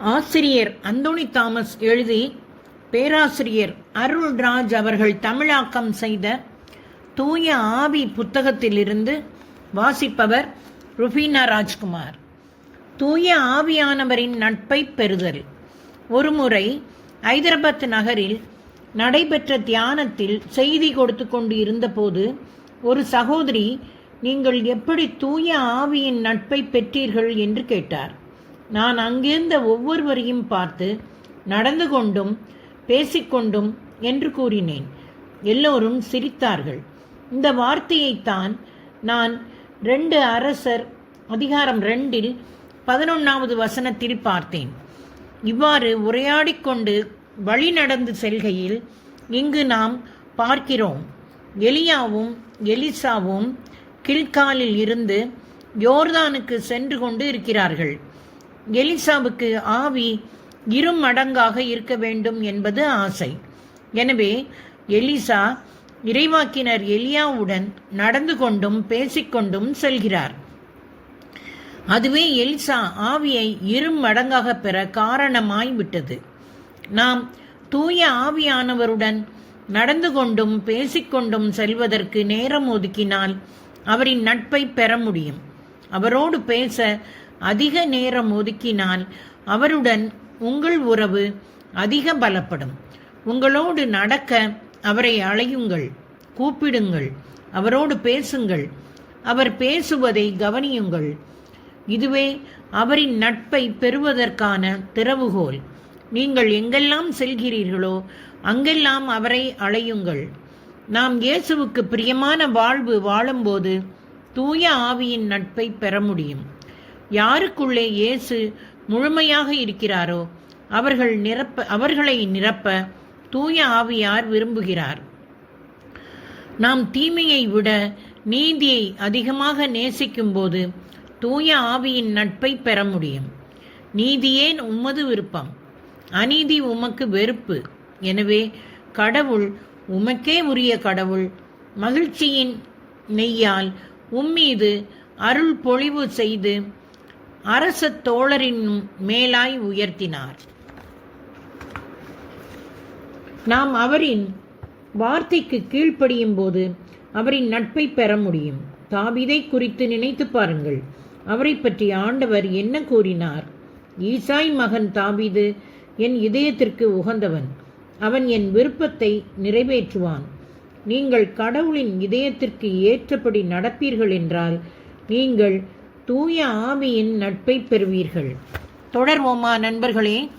ஆசிரியர் அந்தோணி தாமஸ் எழுதி பேராசிரியர் அருள்ராஜ் அவர்கள் தமிழாக்கம் செய்த தூய ஆவி புத்தகத்திலிருந்து வாசிப்பவர் ருபீனா ராஜ்குமார். தூய ஆவியானவரின் நட்பை பெறுதல். ஒருமுறை ஐதராபாத் நகரில் நடைபெற்ற தியானத்தில் செய்தி கொடுத்து கொண்டு இருந்தபோது ஒரு சகோதரி நீங்கள் எப்படி தூய ஆவியின் நட்பை பெற்றீர்கள்? என்று கேட்டார். நான் அங்கிருந்த ஒவ்வொருவரையும் பார்த்து நடந்து கொண்டும் பேசிக்கொண்டும் என்று கூறினேன். எல்லோரும் சிரித்தார்கள். இந்த வார்த்தையைத்தான் நான் ரெண்டு அரசர் அதிகாரம் ரெண்டில் பதினொன்றாவது வசனத்தில் பார்த்தேன். இவ்வாறு உரையாடிக்கொண்டு வழி நடந்து செல்கையில் இங்கு நாம் பார்க்கிறோம். எலியாவும் எலிசாவும் கில்காலில் இருந்து யோர்தானுக்கு சென்று கொண்டு இருக்கிறார்கள். எலிசாவுக்கு ஆவி இரு மடங்காக இருக்க வேண்டும் என்பது ஆசை. எனவே எலிசா இறைவாக்கினர் எலியாவுடன் நடந்து கொண்டும் பேசிக்கொண்டும் செல்கிறார். அதுவே எலிசா ஆவியை இரு மடங்காக பெற காரணமாய் விட்டது. நாம் தூய ஆவியானவருடன் நடந்து கொண்டும் பேசிக்கொண்டும் செல்வதற்கு நேரம் ஒதுக்கினால் அவரின் நட்பை பெற முடியும். அவரோடு பேச அதிக நேரம் ஒதுக்கினால் அவருடன் உங்கள் உறவு அதிக பலப்படும். உங்களோடு நடக்க அவரை அழையுங்கள் கூப்பிடுங்கள் அவரோடு பேசுங்கள். அவர் பேசுவதை கவனியுங்கள். இதுவே அவரின் நட்பை பெறுவதற்கான திறவுகோல். நீங்கள் எங்கெல்லாம் செல்கிறீர்களோ அங்கெல்லாம் அவரை அழையுங்கள். நாம் இயேசுவுக்கு பிரியமான வாழ்வு வாழும்போது தூய ஆவியின் நட்பை பெற முடியும். யாருக்குள்ளே இயேசு முழுமையாக இருக்கிறாரோ அவர்கள் நிரப்ப அவர்களை நிரப்ப தூய ஆவியார் விரும்புகிறார். நாம் தீமையை விட நீதியை அதிகமாக நேசிக்கும்போது தூய ஆவியின் நட்பை பெற முடியும். நீதியேன் உமது விருப்பம்? அநீதி உமக்கு வெறுப்பு. எனவே கடவுள் உமக்கே உரிய கடவுள் மகிழ்ச்சியின் நெய்யால் உம்மீது அருள் பொழிவு செய்து அரச தோழரின் மேலாய் உயர்த்தினார். நாம் அவரின் வார்த்தைக்கு கீழ்ப்படியும் போது அவரின் நட்பை பெற முடியும். தாவிதை குறித்து நினைத்து பாருங்கள். அவரை பற்றி ஆண்டவர் என்ன கூறினார்? ஈசாய் மகன் தாவீது என் இதயத்திற்கு உகந்தவன். அவன் என் விருப்பத்தை நிறைவேற்றுவான். நீங்கள் கடவுளின் இதயத்திற்கு ஏற்றபடி நடப்பீர்கள் என்றால் நீங்கள் தூய ஆவியின் நட்பை பெறுவீர்கள். தொடர்வோமா நண்பர்களே?